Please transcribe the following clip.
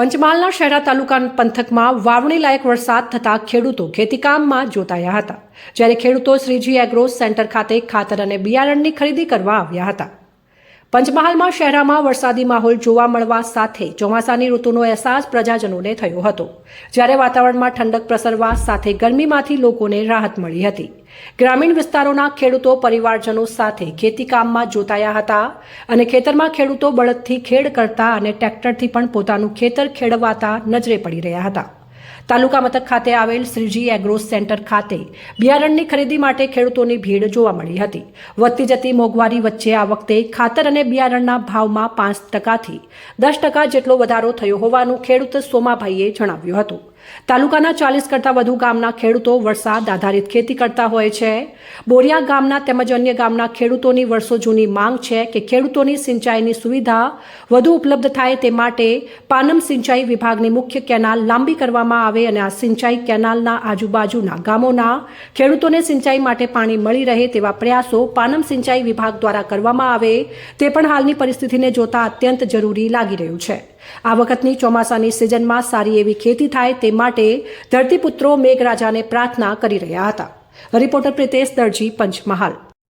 પંચમહાલના શહેરા તાલુકા પંથકમાં વાવણી લાયક વરસાદ થતાં ખેડૂતો ખેતીકામમાં જોતાયા હતા. જ્યારે ખેડૂતો શ્રીજી એગ્રો સેન્ટર ખાતે ખાતર અને બિયારણની ખરીદી કરવા આવ્યા હતા. પંચમહાલમાં શહેરમાં વરસાદી માહોલ જોવા મળવા સાથે ચોમાસાની ઋતુનો અહેસાસ પ્રજાજનોને થયો હતો. જ્યારે વાતાવરણમાં ઠંડક પ્રસરવા સાથે ગરમીમાંથી લોકોને રાહત મળી હતી. ગ્રામીણ વિસ્તારોના ખેડૂતો, પરિવારજનો સાથે ખેતીકામમાં જોતાયા હતા અને ખેતરમાં ખેડૂતો બળદથી ખેડ કરતા અને ટ્રેક્ટરથી પણ પોતાનું ખેતર ખેડવાતા નજરે પડી રહ્યા હતા. તાલુકા મથક ખાતે આવેલ શ્રીજી એગ્રો સેન્ટર ખાતે બિયારણની ખરીદી માટે ખેડૂતોની ભીડ જોવા મળી હતી. વધતી જતી મોંઘવારી વચ્ચે આ વખતે ખાતર અને બિયારણના ભાવમાં પાંચ ટકાથી દસ ટકા જેટલો વધારો થયો હોવાનું ખેડૂત સોમાભાઈએ જણાવ્યું હતું. તાલુકાના ચાલીસ કરતાં વધુ ગામના ખેડૂતો વરસાદ આધારિત ખેતી કરતા હોય છે. બોરિયા ગામના તેમજ અન્ય ગામના ખેડૂતોની વર્ષો જૂની માંગ છે કે ખેડૂતોની સિંચાઈની સુવિધા વધુ ઉપલબ્ધ થાય તે માટે પાનમ સિંચાઈ વિભાગની મુખ્ય કેનાલ લાંબી કરવામાં આવે અને આ સિંચાઈ કેનાલના આજુબાજુના ગામોના ખેડૂતોને સિંચાઈ માટે પાણી મળી રહે તેવા પ્રયાસો પાનમ સિંચાઈ વિભાગ દ્વારા કરવામાં આવે તે પણ હાલની પરિસ્થિતિને જોતા અત્યંત જરૂરી લાગી રહ્યું છે. આ વખતની ચોમાસાની સિઝનમાં સારી એવી ખેતી થાય તે માટે ધરતીપુત્રો મેઘરાજાને પ્રાર્થના કરી રહ્યા હતા. રિપોર્ટર પ્રિતેશ દરજી પંચમહાલ.